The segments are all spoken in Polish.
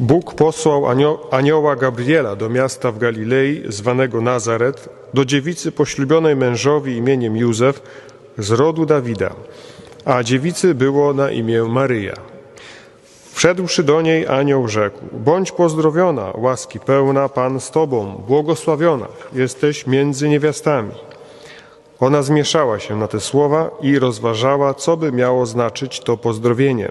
Bóg posłał anio- anioła Gabriela do miasta w Galilei zwanego Nazaret, do dziewicy poślubionej mężowi imieniem Józef z rodu Dawida, a dziewicy było na imię Maryja. Wszedłszy do niej, anioł rzekł: Bądź pozdrowiona, łaski pełna, Pan z tobą, błogosławiona jesteś między niewiastami. Ona zmieszała się na te słowa i rozważała, co by miało znaczyć to pozdrowienie.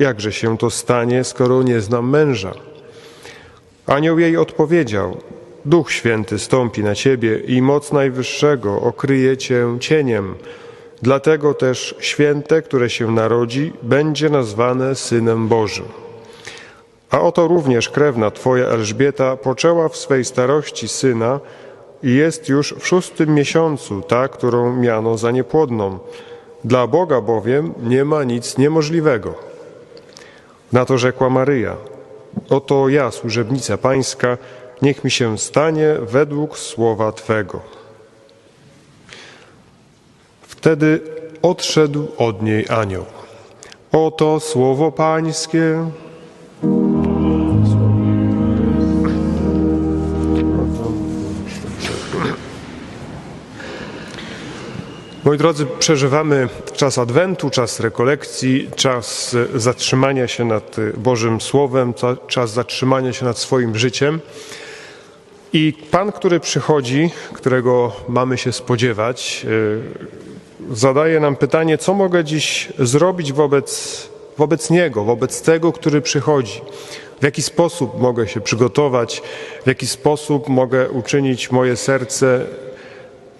Jakże się to stanie, skoro nie znam męża? Anioł jej odpowiedział: Duch Święty stąpi na ciebie i moc Najwyższego okryje cię cieniem. Dlatego też święte, które się narodzi, będzie nazwane Synem Bożym. A oto również krewna Twoja Elżbieta poczęła w swej starości syna i jest już w szóstym miesiącu ta, którą miano za niepłodną. Dla Boga bowiem nie ma nic niemożliwego. Na to rzekła Maryja: Oto ja, służebnica Pańska, niech mi się stanie według słowa Twego. Wtedy odszedł od niej anioł. Oto słowo Pańskie. Moi drodzy, przeżywamy czas Adwentu, czas rekolekcji, czas zatrzymania się nad Bożym Słowem, czas zatrzymania się nad swoim życiem. I Pan, który przychodzi, którego mamy się spodziewać, y, zadaje nam pytanie, co mogę dziś zrobić wobec, wobec Niego, wobec tego, który przychodzi. W jaki sposób mogę się przygotować, w jaki sposób mogę uczynić moje serce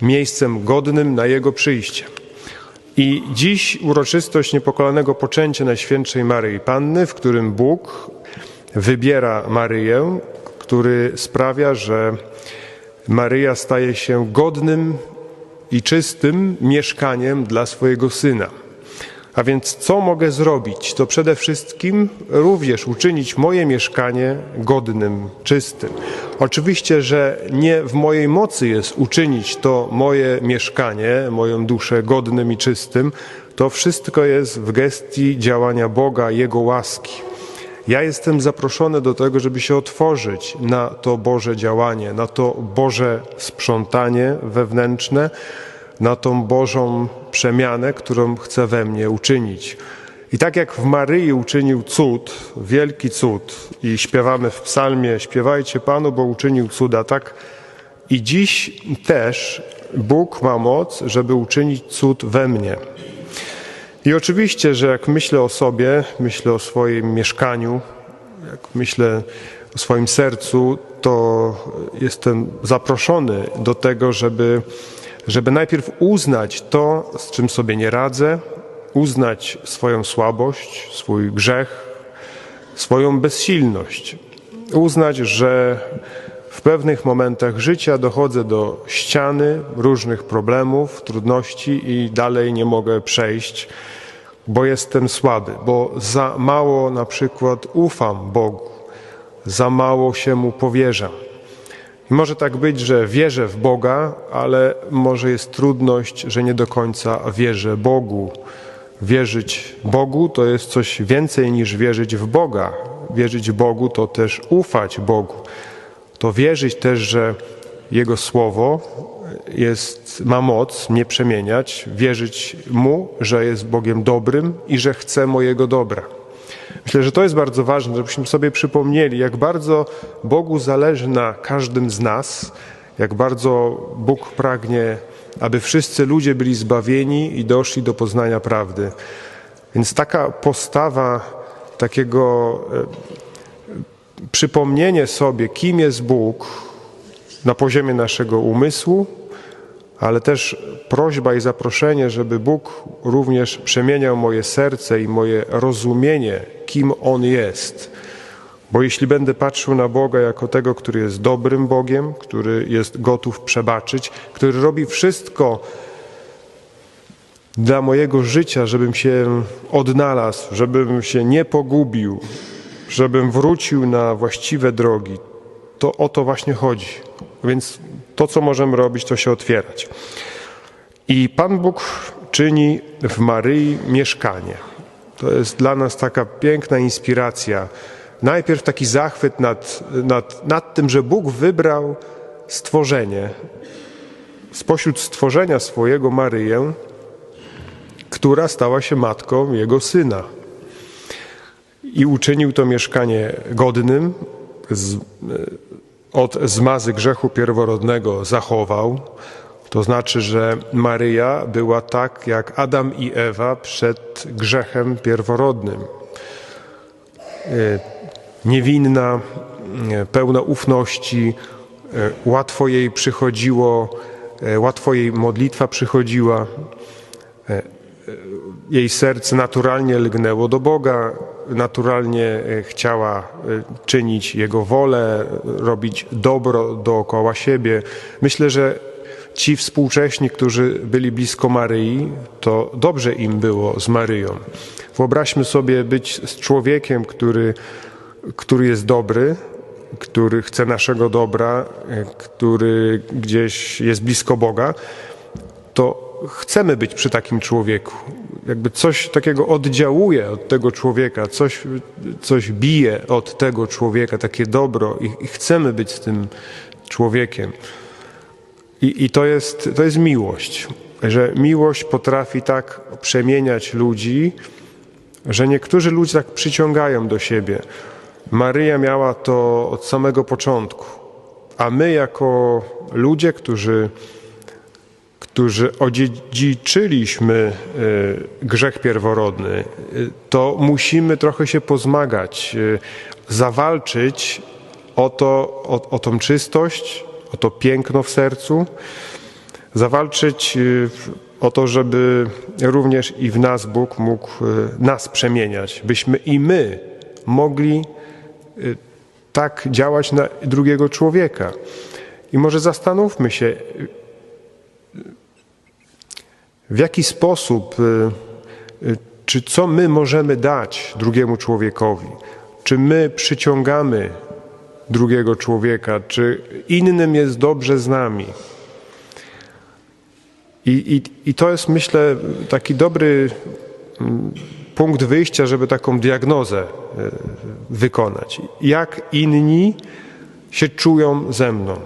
miejscem godnym na Jego przyjście. I dziś uroczystość niepokalanego poczęcia Najświętszej Maryi Panny, w którym Bóg wybiera Maryję, który sprawia, że Maryja staje się godnym i czystym mieszkaniem dla swojego syna. A więc co mogę zrobić? To przede wszystkim również uczynić moje mieszkanie godnym, czystym. Oczywiście, że nie w mojej mocy jest uczynić to moje mieszkanie, moją duszę godnym i czystym. To wszystko jest w gestii działania Boga, Jego łaski. Ja jestem zaproszony do tego, żeby się otworzyć na to Boże działanie, na to Boże sprzątanie wewnętrzne, na tą Bożą przemianę, którą chce we mnie uczynić. I tak jak w Maryi uczynił cud, wielki cud, i śpiewamy w psalmie: Śpiewajcie Panu, bo uczynił cuda, tak i dziś też Bóg ma moc, żeby uczynić cud we mnie. I oczywiście, że jak myślę o sobie, myślę o swoim mieszkaniu, jak myślę o swoim sercu, to jestem zaproszony do tego, żeby, żeby najpierw uznać to, z czym sobie nie radzę, uznać swoją słabość, swój grzech, swoją bezsilność. Uznać, że w pewnych momentach życia dochodzę do ściany różnych problemów, trudności i dalej nie mogę przejść, bo jestem słaby, bo za mało na przykład ufam Bogu, za mało się Mu powierzam. I może tak być, że wierzę w Boga, ale może jest trudność, że nie do końca wierzę Bogu. Wierzyć Bogu to jest coś więcej niż wierzyć w Boga. Wierzyć Bogu to też ufać Bogu. To wierzyć też, że Jego Słowo jest, ma moc mnie przemieniać, wierzyć Mu, że jest Bogiem dobrym i że chce mojego dobra. Myślę, że to jest bardzo ważne, żebyśmy sobie przypomnieli, jak bardzo Bogu zależy na każdym z nas, jak bardzo Bóg pragnie, aby wszyscy ludzie byli zbawieni i doszli do poznania prawdy. Więc taka postawa takiego e, przypomnienie sobie, kim jest Bóg na poziomie naszego umysłu, ale też prośba i zaproszenie, żeby Bóg również przemieniał moje serce i moje rozumienie, kim On jest. Bo jeśli będę patrzył na Boga jako tego, który jest dobrym Bogiem, który jest gotów przebaczyć, który robi wszystko dla mojego życia, żebym się odnalazł, żebym się nie pogubił, żebym wrócił na właściwe drogi, to o to właśnie chodzi. Więc to, co możemy robić, to się otwierać. I Pan Bóg czyni w Maryi mieszkanie. To jest dla nas taka piękna inspiracja. Najpierw taki zachwyt nad, nad, nad tym, że Bóg wybrał stworzenie, spośród stworzenia swojego Maryję, która stała się matką jego syna. I uczynił to mieszkanie godnym, z, od zmazy grzechu pierworodnego zachował. To znaczy, że Maryja była tak jak Adam i Ewa przed grzechem pierworodnym. E, niewinna, e, pełna ufności, e, łatwo jej przychodziło, łatwo jej modlitwa przychodziła. Jej serce naturalnie lgnęło do Boga, naturalnie chciała czynić Jego wolę, robić dobro dookoła siebie. Myślę, że ci współcześni, którzy byli blisko Maryi, to dobrze im było z Maryją. Wyobraźmy sobie być z człowiekiem, który, który jest dobry, który chce naszego dobra, który gdzieś jest blisko Boga, to chcemy być przy takim człowieku. Jakby coś takiego oddziałuje od tego człowieka, coś, coś bije od tego człowieka, takie dobro i, i chcemy być z tym człowiekiem. I, I, to, jest, to jest miłość, że miłość potrafi tak przemieniać ludzi, że niektórzy ludzie tak przyciągają do siebie. Maryja miała to od samego początku, a my jako ludzie, którzy, którzy odziedziczyliśmy e, grzech pierworodny, e, to musimy trochę się pozmagać, e, zawalczyć o, to, o, o tą czystość, o to piękno w sercu, zawalczyć o to, żeby również i w nas Bóg mógł nas przemieniać, byśmy i my mogli tak działać na drugiego człowieka. I może zastanówmy się, w jaki sposób, czy co my możemy dać drugiemu człowiekowi, czy my przyciągamy drugiego człowieka, czy innym jest dobrze z nami. I, i, I to jest, myślę, taki dobry mm, punkt wyjścia, żeby taką diagnozę e, wykonać. Jak inni się czują ze mną?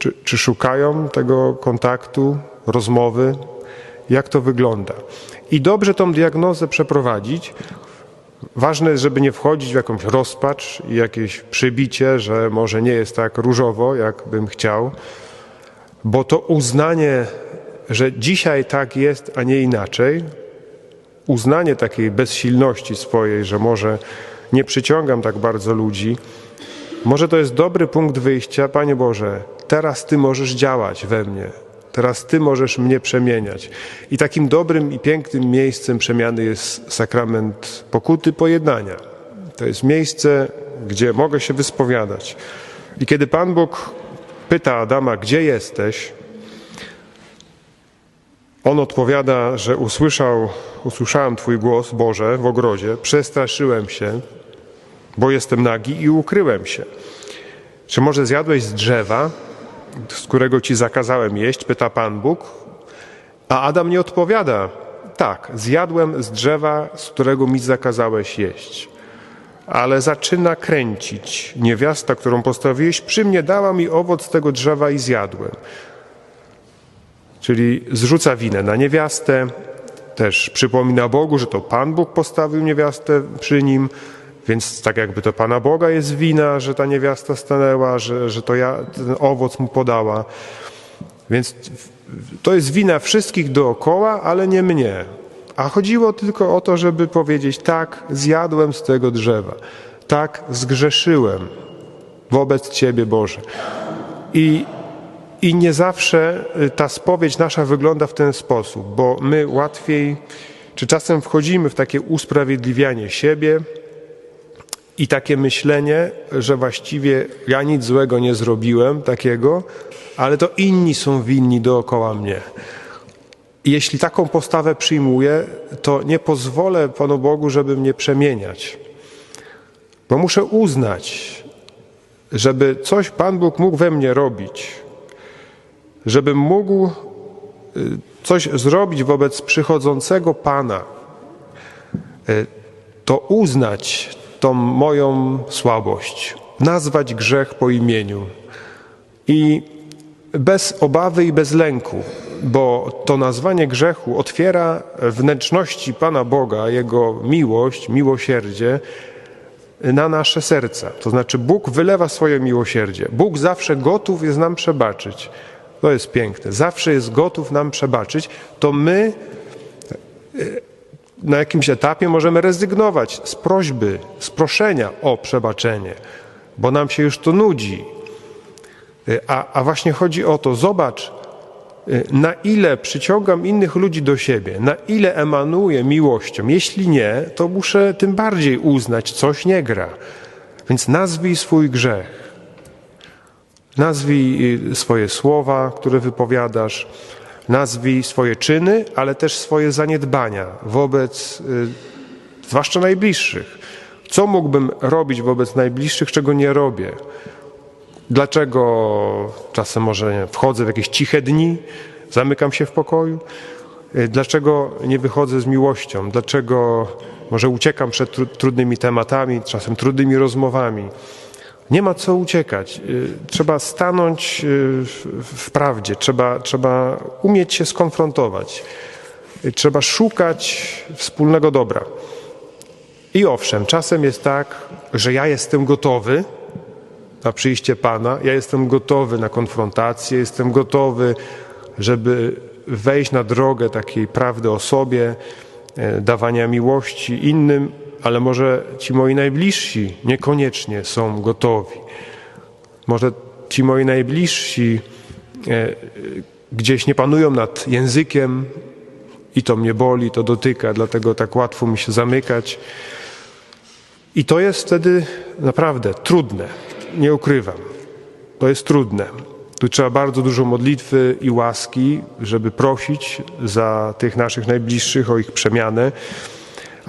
Czy, czy szukają tego kontaktu, rozmowy? Jak to wygląda? I dobrze tą diagnozę przeprowadzić, Ważne jest, żeby nie wchodzić w jakąś rozpacz i jakieś przybicie, że może nie jest tak różowo, jak bym chciał, bo to uznanie, że dzisiaj tak jest, a nie inaczej, uznanie takiej bezsilności swojej, że może nie przyciągam tak bardzo ludzi, może to jest dobry punkt wyjścia, Panie Boże, teraz Ty możesz działać we mnie, Teraz Ty możesz mnie przemieniać. I takim dobrym i pięknym miejscem przemiany jest sakrament pokuty pojednania. To jest miejsce, gdzie mogę się wyspowiadać. I kiedy Pan Bóg pyta Adama, gdzie jesteś, on odpowiada, że usłyszał, usłyszałem Twój głos, Boże, w ogrodzie, przestraszyłem się, bo jestem nagi i ukryłem się. Czy może zjadłeś z drzewa, z którego ci zakazałem jeść? Pyta Pan Bóg. A Adam nie odpowiada. Tak, zjadłem z drzewa, z którego mi zakazałeś jeść. Ale zaczyna kręcić. Niewiasta, którą postawiłeś przy mnie, dała mi owoc tego drzewa i zjadłem. Czyli zrzuca winę na niewiastę, też przypomina Bogu, że to Pan Bóg postawił niewiastę przy nim, więc tak jakby to Pana Boga jest wina, że ta niewiasta stanęła, że, że to ja ten owoc mu podała. Więc to jest wina wszystkich dookoła, ale nie mnie. A chodziło tylko o to, żeby powiedzieć: tak, zjadłem z tego drzewa, tak, zgrzeszyłem wobec Ciebie, Boże. I, I nie zawsze y, ta spowiedź nasza wygląda w ten sposób, bo my łatwiej, czy czasem wchodzimy w takie usprawiedliwianie siebie, I takie myślenie, że właściwie ja nic złego nie zrobiłem takiego, ale to inni są winni dookoła mnie. Jeśli taką postawę przyjmuję, to nie pozwolę Panu Bogu, żeby mnie przemieniać. Bo muszę uznać, żeby coś Pan Bóg mógł we mnie robić, żebym mógł y, coś zrobić wobec przychodzącego Pana, y, to uznać tą moją słabość, nazwać grzech po imieniu i bez obawy i bez lęku, bo to nazwanie grzechu otwiera wnętrzności Pana Boga, Jego miłość, miłosierdzie na nasze serca. To znaczy Bóg wylewa swoje miłosierdzie. Bóg zawsze gotów jest nam przebaczyć. To jest piękne. Zawsze jest gotów nam przebaczyć. To my na jakimś etapie możemy rezygnować z prośby, z proszenia o przebaczenie, bo nam się już to nudzi. E, a, a właśnie chodzi o to, zobacz, e, na ile przyciągam innych ludzi do siebie, na ile emanuję miłością. Jeśli nie, to muszę tym bardziej uznać, coś nie gra. Więc nazwij swój grzech. Nazwij y, swoje słowa, które wypowiadasz, nazwij swoje czyny, ale też swoje zaniedbania wobec, y, zwłaszcza najbliższych. Co mógłbym robić wobec najbliższych, czego nie robię? Dlaczego czasem może wchodzę w jakieś ciche dni, zamykam się w pokoju? Y, dlaczego nie wychodzę z miłością? Dlaczego może uciekam przed trudnymi tematami, czasem trudnymi rozmowami? Nie ma co uciekać. Y, trzeba stanąć y, w prawdzie, trzeba, trzeba umieć się skonfrontować, y, trzeba szukać wspólnego dobra. I owszem, czasem jest tak, że ja jestem gotowy na przyjście Pana, ja jestem gotowy na konfrontację, jestem gotowy, żeby wejść na drogę takiej prawdy o sobie, dawania miłości innym, ale może ci moi najbliżsi niekoniecznie są gotowi. Może ci moi najbliżsi e, gdzieś nie panują nad językiem i to mnie boli, to dotyka, dlatego tak łatwo mi się zamykać. I to jest wtedy naprawdę trudne, nie ukrywam. To jest trudne. Tu trzeba bardzo dużo modlitwy i łaski, żeby prosić za tych naszych najbliższych o ich przemianę.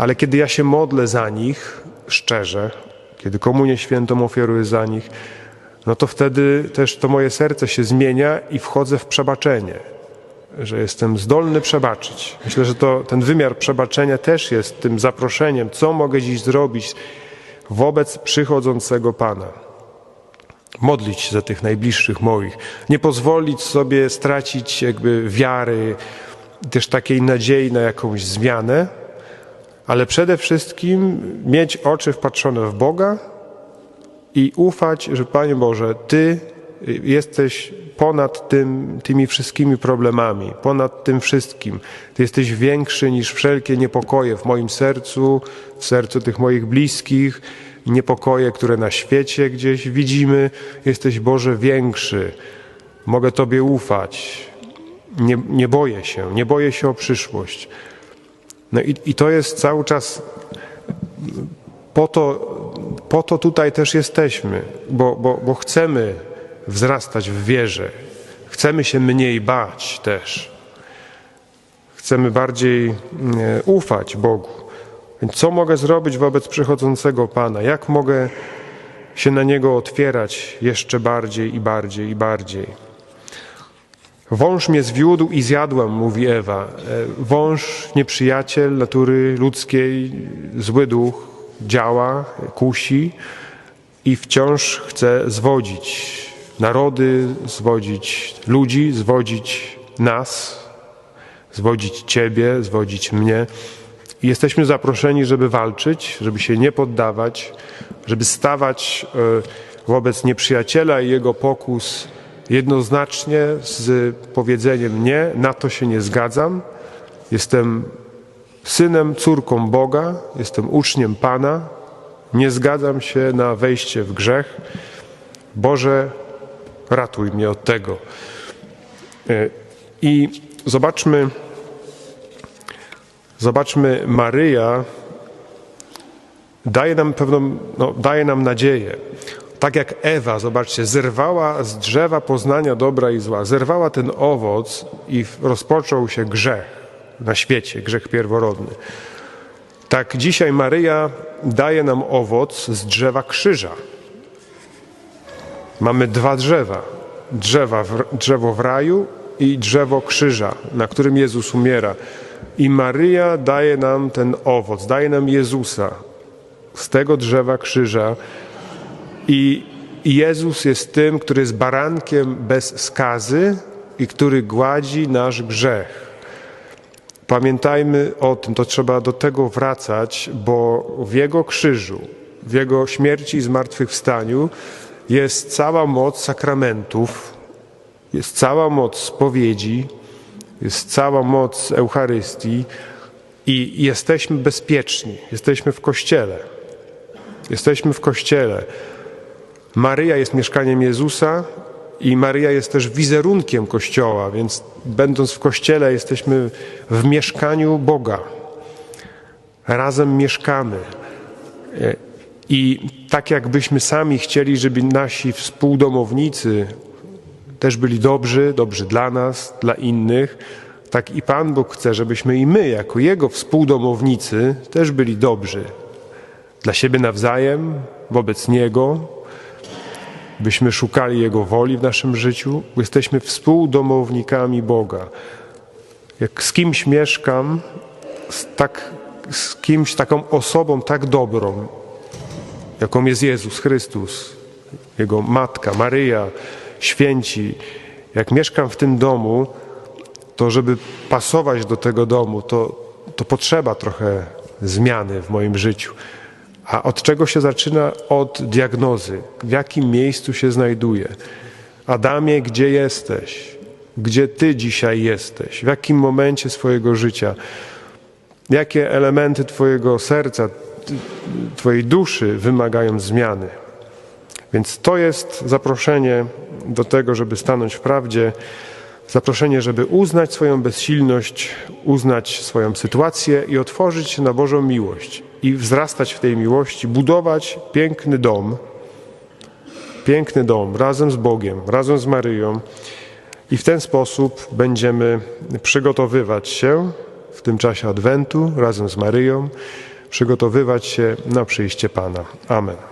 Ale kiedy ja się modlę za nich szczerze, kiedy komunię świętą ofiaruję za nich, no to wtedy też to moje serce się zmienia i wchodzę w przebaczenie, że jestem zdolny przebaczyć. Myślę, że to, ten wymiar przebaczenia też jest tym zaproszeniem, co mogę dziś zrobić wobec przychodzącego Pana. Modlić się za tych najbliższych moich, nie pozwolić sobie stracić jakby wiary, też takiej nadziei na jakąś zmianę, ale przede wszystkim mieć oczy wpatrzone w Boga i ufać, że Panie Boże, Ty jesteś ponad tym, tymi wszystkimi problemami, ponad tym wszystkim. Ty jesteś większy niż wszelkie niepokoje w moim sercu, w sercu tych moich bliskich, niepokoje, które na świecie gdzieś widzimy. Jesteś Boże większy. Mogę Tobie ufać. Nie, nie boję się, nie boję się o przyszłość. No i, i to jest cały czas po to, po to tutaj też jesteśmy, bo, bo, bo chcemy wzrastać w wierze, chcemy się mniej bać też, chcemy bardziej e, ufać Bogu. Więc co mogę zrobić wobec przychodzącego Pana? Jak mogę się na Niego otwierać jeszcze bardziej i bardziej i bardziej? Wąż mnie zwiódł i zjadłam, mówi Ewa. E, wąż, nieprzyjaciel natury ludzkiej, zły duch, działa, kusi i wciąż chce zwodzić narody, zwodzić ludzi, zwodzić nas, zwodzić Ciebie, zwodzić mnie. I jesteśmy zaproszeni, żeby walczyć, żeby się nie poddawać, żeby stawać e, wobec nieprzyjaciela i jego pokus jednoznacznie z powiedzeniem nie, na to się nie zgadzam. Jestem synem, córką Boga, jestem uczniem Pana, nie zgadzam się na wejście w grzech. Boże, ratuj mnie od tego. E, I zobaczmy, zobaczmy Maryja, daje nam pewną, no, daje nam nadzieję. Tak jak Ewa, zobaczcie, zerwała z drzewa poznania dobra i zła, zerwała ten owoc i rozpoczął się grzech na świecie, grzech pierworodny. Tak dzisiaj Maryja daje nam owoc z drzewa krzyża. Mamy dwa drzewa. Drzewa, w- drzewo w raju i drzewo krzyża, na którym Jezus umiera. I Maryja daje nam ten owoc, daje nam Jezusa z tego drzewa krzyża. I Jezus jest tym, który jest barankiem bez skazy i który gładzi nasz grzech. Pamiętajmy o tym, to trzeba do tego wracać, bo w Jego krzyżu, w Jego śmierci i zmartwychwstaniu jest cała moc sakramentów, jest cała moc spowiedzi, jest cała moc Eucharystii i jesteśmy bezpieczni, jesteśmy w Kościele. Jesteśmy w Kościele. Maryja jest mieszkaniem Jezusa i Maryja jest też wizerunkiem Kościoła, więc będąc w Kościele jesteśmy w mieszkaniu Boga. Razem mieszkamy. I tak jakbyśmy sami chcieli, żeby nasi współdomownicy też byli dobrzy, dobrzy dla nas, dla innych, tak i Pan Bóg chce, żebyśmy i my, jako Jego współdomownicy, też byli dobrzy dla siebie nawzajem, wobec Niego, byśmy szukali Jego woli w naszym życiu, bo jesteśmy współdomownikami Boga. Jak z kimś mieszkam, z, tak, z kimś, taką osobą tak dobrą, jaką jest Jezus Chrystus, Jego Matka, Maryja, święci, jak mieszkam w tym domu, to żeby pasować do tego domu, to, to potrzeba trochę zmiany w moim życiu. A od czego się zaczyna? Od diagnozy. W jakim miejscu się znajduję? Adamie, gdzie jesteś? Gdzie ty dzisiaj jesteś? W jakim momencie swojego życia? Jakie elementy twojego serca, twojej duszy wymagają zmiany? Więc to jest zaproszenie do tego, żeby stanąć w prawdzie, zaproszenie, żeby uznać swoją bezsilność, uznać swoją sytuację i otworzyć się na Bożą miłość i wzrastać w tej miłości, budować piękny dom, piękny dom razem z Bogiem, razem z Maryją i w ten sposób będziemy przygotowywać się w tym czasie Adwentu razem z Maryją, przygotowywać się na przyjście Pana. Amen.